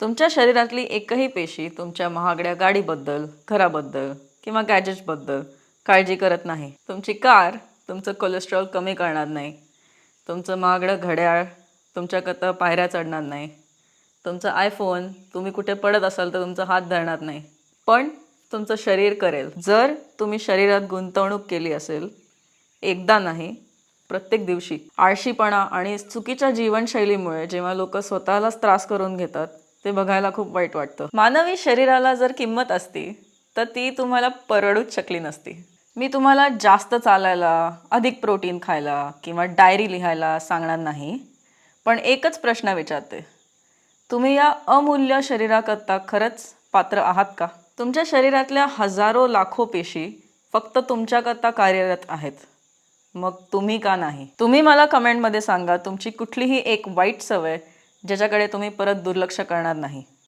तुमच्या शरीरातली एकही पेशी तुमच्या महागड्या गाडीबद्दल घराबद्दल किंवा गॅजेट्सबद्दल काळजी करत नाही. तुमची कार तुमचं कोलेस्ट्रॉल कमी करणार नाही. तुमचं महागडं घड्याळ तुमच्याकरता पायऱ्या चढणार नाही. तुमचं आयफोन तुम्ही कुठे पडत असाल तर तुमचा हात धरणार नाही. पण तुमचं शरीर करेल. जर तुम्ही शरीरात गुंतवणूक केली असेल एकदा नाही प्रत्येक दिवशी. आळशीपणा आणि चुकीच्या जीवनशैलीमुळे जेव्हा लोक स्वतःलाच त्रास करून घेतात ते बघायला खूप वाईट वाटतं. मानवी शरीराला जर किंमत असती तर ती तुम्हाला परवडूच शकली नसती. मी तुम्हाला जास्त चालायला अधिक प्रोटीन खायला किंवा डायरी लिहायला सांगणार नाही पण एकच प्रश्न विचारते. तुम्ही या अमूल्य शरीराकरता खरंच पात्र आहात का? तुमच्या शरीरातल्या हजारो लाखो पेशी फक्त तुमच्याकरता कार्यरत आहेत. मग तुम्ही का नाही? तुम्ही मला कमेंटमध्ये सांगा तुमची कुठलीही एक वाईट सवय ज्याच्याकडे तुम्ही परत दुर्लक्ष करणार नाही.